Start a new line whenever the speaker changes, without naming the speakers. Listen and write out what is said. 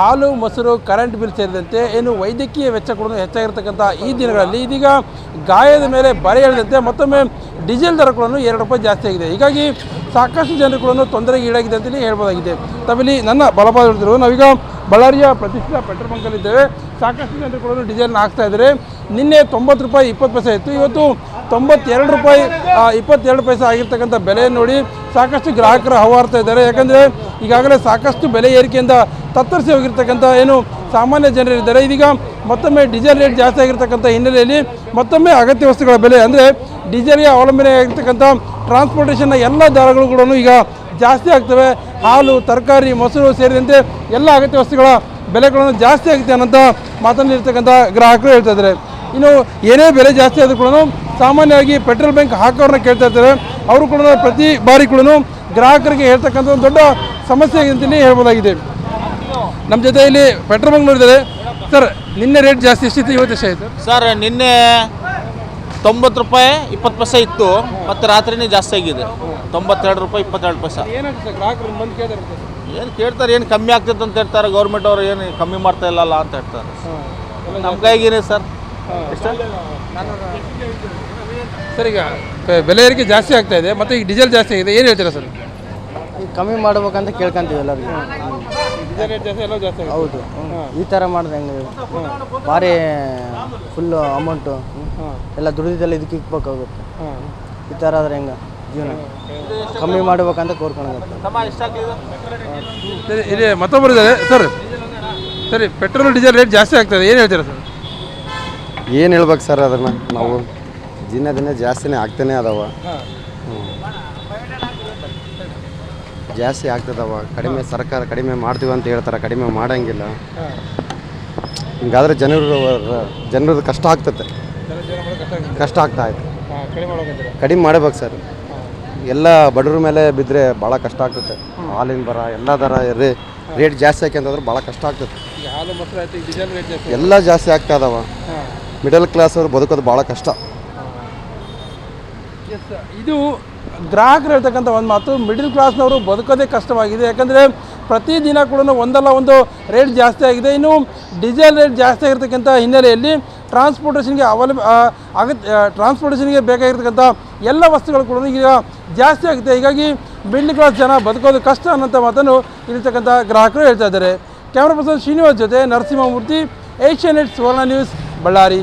ಹಾಲು, ಮೊಸರು current bill ಸೇರಿದಂತೆ ಏನು ವೈದ್ಯಕೀಯ ವೆಚ್ಚ ಕೂಡ ಹೆಚ್ಚಾಗಿರ್ತಕ್ಕಂಥ ಈ ದಿನಗಳಲ್ಲಿ ಇದೀಗ ಗಾಯದ ಮೇಲೆ ಬರೆ ಎಳೆದಂತೆ ಮತ್ತೊಮ್ಮೆ ಡೀಸೆಲ್ ದರ ಕೂಡ ಎರಡು ರೂಪಾಯಿ ಜಾಸ್ತಿ ಆಗಿದೆ. ಹೀಗಾಗಿ ಸಾಕಷ್ಟು ಜನರು ಕೂಡ ತೊಂದರೆಗೆ ಈಡಾಗಿದೆ ಅಂತಲೇ ಹೇಳ್ಬೋದಾಗಿದೆ. ತಮ್ಮಲ್ಲಿ ನನ್ನ ಬಲಪಾದ ಹಿಡಿದ್ರು ನಾವೀಗ ಬಳ್ಳಾರಿಯ ಪ್ರತಿಷ್ಠಿತ ಪೆಟ್ರೋಲ್ ಬಂಕಲ್ಲಿದ್ದೇವೆ ಸಾಕಷ್ಟು ಜನರು ಕೂಡ ಡೀಸೆಲ್ನ ಹಾಕ್ತಾ ಇದ್ದಾರೆ. ನಿನ್ನೆ ತೊಂಬತ್ತು ರೂಪಾಯಿ ಇಪ್ಪತ್ತು ಪೈಸೆ ಇತ್ತು. ಇವತ್ತು ತೊಂಬತ್ತೆರಡು ರೂಪಾಯಿ ಇಪ್ಪತ್ತೆರಡು ಪೈಸೆ ಆಗಿರ್ತಕ್ಕಂಥ ಬೆಲೆ ನೋಡಿ ಸಾಕಷ್ಟು ಗ್ರಾಹಕರು ಹವಾಡ್ತಾ ಇದ್ದಾರೆ. ಯಾಕಂದರೆ ಈಗಾಗಲೇ ಸಾಕಷ್ಟು ಬೆಲೆ ಏರಿಕೆಯಿಂದ ತತ್ತರಿಸಿ ಹೋಗಿರ್ತಕ್ಕಂಥ ಏನು ಸಾಮಾನ್ಯ ಜನರಿದ್ದಾರೆ. ಇದೀಗ ಮತ್ತೊಮ್ಮೆ ಡೀಸೆಲ್ ರೇಟ್ ಜಾಸ್ತಿ ಆಗಿರ್ತಕ್ಕಂಥ ಹಿನ್ನೆಲೆಯಲ್ಲಿ ಮತ್ತೊಮ್ಮೆ ಅಗತ್ಯ ವಸ್ತುಗಳ ಬೆಲೆ, ಅಂದರೆ ಡೀಸೆಲ್ಗೆ ಅವಲಂಬನೆ ಆಗಿರ್ತಕ್ಕಂಥ ಟ್ರಾನ್ಸ್ಪೋರ್ಟೇಷನ್ನ ಎಲ್ಲ ದರಗಳು ಕೂಡ ಈಗ ಜಾಸ್ತಿ ಆಗ್ತವೆ. ಹಾಲು, ತರಕಾರಿ, ಮೊಸರು ಸೇರಿದಂತೆ ಎಲ್ಲ ಅಗತ್ಯ ವಸ್ತುಗಳ ಬೆಲೆಗಳನ್ನು ಜಾಸ್ತಿ ಆಗುತ್ತೆ ಅನ್ನೋಂಥ ಮಾತನಾಡಿರ್ತಕ್ಕಂಥ ಗ್ರಾಹಕರು ಹೇಳ್ತಾ ಇದ್ದಾರೆ. ಇನ್ನು ಏನೇ ಬೆಲೆ ಜಾಸ್ತಿ ಆದರೂ ಕೂಡ ಸಾಮಾನ್ಯವಾಗಿ ಪೆಟ್ರೋಲ್ ಬ್ಯಾಂಕ್ ಹಾಕೋರನ್ನ ಕೇಳ್ತಾ ಇರ್ತಾರೆ. ಅವರು ಕೂಡ ಪ್ರತಿ ಬಾರಿ ಕೂಡ ಗ್ರಾಹಕರಿಗೆ ಹೇಳ್ತಕ್ಕಂಥ ಒಂದು ದೊಡ್ಡ ಸಮಸ್ಯೆ ಅಂತಲೇ ಹೇಳ್ಬೋದಾಗಿದೆ. ನಮ್ಮ ಜೊತೆ ಇಲ್ಲಿ ಪೆಟ್ರೋಲ್ ಬ್ಯಾಂಕ್ ನೋಡಿದರೆ ಸರ್ ನಿನ್ನೆ ರೇಟ್ ಜಾಸ್ತಿ ಎಷ್ಟಿತ್ತು ಇವತ್ತು ಎಷ್ಟಾಯಿತು
ಸರ್ ನಿನ್ನೆ ತೊಂಬತ್ತು ರೂಪಾಯಿ ಇಪ್ಪತ್ತು ಪೈಸೆ ಇತ್ತು ಮತ್ತು ರಾತ್ರಿನೇ ಜಾಸ್ತಿ ಆಗಿದೆ. ತೊಂಬತ್ತೆರಡು ರೂಪಾಯಿ ಇಪ್ಪತ್ತೆರಡು ಪೈಸೆ. ಏನು ಕೇಳ್ತಾರೆ ಏನು ಕಮ್ಮಿ ಆಗ್ತೈತೆ ಅಂತ ಹೇಳ್ತಾರೆ ಗೌರ್ಮೆಂಟ್ ಅವರು ಏನು ಕಮ್ಮಿ ಮಾಡ್ತಾ ಇಲ್ಲಲ್ಲ ಅಂತ ಹೇಳ್ತಾರೆ. ನಮ್ಮ ಕೈಗೇನೆ ಸರ್?
ಸರ್ ಈಗ ಬೆಲೆ ಏರಿಕೆ ಜಾಸ್ತಿ ಆಗ್ತಾ ಇದೆ ಮತ್ತು ಈಗ ಡೀಸೆಲ್ ಜಾಸ್ತಿ ಆಗಿದೆ ಏನು ಹೇಳ್ತೀರಾ ಸರ್?
ಈಗ ಕಮ್ಮಿ ಮಾಡ್ಬೇಕಂತ ಕೇಳ್ಕೊಂತೀವಿ ಎಲ್ಲರಿಗೂ
ಡೀಸೆಲ್ ರೇಟ್ ಜಾಸ್ತಿ ಎಲ್ಲ ಜಾಸ್ತಿ ಆಗಿದೆ
ಹೌದು. ಈ ಥರ ಮಾಡಿದ್ರೆ ಹೆಂಗೆ ಭಾರಿ ಫುಲ್ಲು ಅಮೌಂಟು ಎಲ್ಲ ದುಡಿದೆಲ್ಲ ಇದಕ್ಕೆ ಇಕ್ಬೇಕಾಗುತ್ತೆ. ಈ ಥರ ಆದರೆ ಹೆಂಗೆ? ಜೀವನ. ಕಮ್ಮಿ ಮಾಡ್ಬೇಕಂತ ಕೋರ್ಕೊಳಗುತ್ತೆ
ಇದೆ
ಸರಿ ಇಲ್ಲಿ ಮತ್ತೊಬ್ಬರು ಇದ್ದಾರೆ. ಸರ್ ಸರಿ ಪೆಟ್ರೋಲ್ ಡೀಸೆಲ್ ರೇಟ್ ಜಾಸ್ತಿ ಆಗ್ತದೆ ಏನು ಹೇಳ್ತೀರಾ ಸರ್?
ಏನು ಹೇಳ್ಬೇಕು ಸರ್ ಅದನ್ನು ನಾವು? ದಿನ ದಿನ ಜಾಸ್ತಿನೇ ಆಗ್ತಾನೆ ಅದಾವ. ಜಾಸ್ತಿ ಆಗ್ತದವ. ಕಡಿಮೆ ಸರ್ಕಾರ ಕಡಿಮೆ ಮಾಡ್ತೀವಿ ಅಂತ ಹೇಳ್ತಾರೆ ಕಡಿಮೆ ಮಾಡಂಗಿಲ್ಲ. ಹಿಂಗಾದ್ರೆ ಜನರು ಜನರದ್ದು ಕಷ್ಟ ಆಗ್ತತೆ ಕಷ್ಟ ಆಗ್ತಾ ಇದೆ. ಕಡಿಮೆ ಮಾಡ್ಬೇಕು ಸರ್. ಎಲ್ಲ ಬಡವ್ರ ಮೇಲೆ ಬಿದ್ದರೆ ಭಾಳ ಕಷ್ಟ ಆಗ್ತದೆ. ಹಾಲಿನ ಬರ ಎಲ್ಲ ದರ ರೇ ರೇಟ್ ಜಾಸ್ತಿ ಹಾಕ್ಯಂತಂದ್ರೆ ಭಾಳ ಕಷ್ಟ ಆಗ್ತದೆ. ಎಲ್ಲ ಜಾಸ್ತಿ ಆಗ್ತಾ ಇದಾವ ಮಿಡಲ್ ಕ್ಲಾಸ್ ಅವ್ರು ಬದುಕೋದು ಭಾಳ ಕಷ್ಟ.
ಇದು ಗ್ರಾಹಕರು ಹೇಳ್ತಕ್ಕಂಥ ಒಂದು ಮಾತು ಮಿಡಿಲ್ ಕ್ಲಾಸ್ನವರು ಬದುಕೋದೇ ಕಷ್ಟವಾಗಿದೆ. ಯಾಕಂದರೆ ಪ್ರತಿದಿನ ಕೂಡ ಒಂದಲ್ಲ ಒಂದು ರೇಟ್ ಜಾಸ್ತಿ ಆಗಿದೆ. ಇನ್ನು ಡೀಸೆಲ್ ರೇಟ್ ಜಾಸ್ತಿ ಆಗಿರ್ತಕ್ಕಂಥ ಹಿನ್ನೆಲೆಯಲ್ಲಿ ಟ್ರಾನ್ಸ್ಪೋರ್ಟೇಷನ್ಗೆ ಅವಲಂಬ ಅಗತ್ಯ ಟ್ರಾನ್ಸ್ಪೋರ್ಟೇಷನ್ಗೆ ಬೇಕಾಗಿರ್ತಕ್ಕಂಥ ಎಲ್ಲ ವಸ್ತುಗಳು ಕೂಡ ಈಗ ಜಾಸ್ತಿ ಆಗುತ್ತೆ. ಹೀಗಾಗಿ ಮಿಡ್ಲ್ ಕ್ಲಾಸ್ ಜನ ಬದುಕೋದು ಕಷ್ಟ ಅನ್ನೋಂಥ ಮಾತನ್ನು ಇರ್ತಕ್ಕಂಥ ಗ್ರಾಹಕರು ಹೇಳ್ತಾ ಇದ್ದಾರೆ. ಕ್ಯಾಮ್ರಾ ಪರ್ಸನ್ ಶ್ರೀನಿವಾಸ್ ಜೊತೆ Narasimhamurthy Asianet Suvarna news Ballari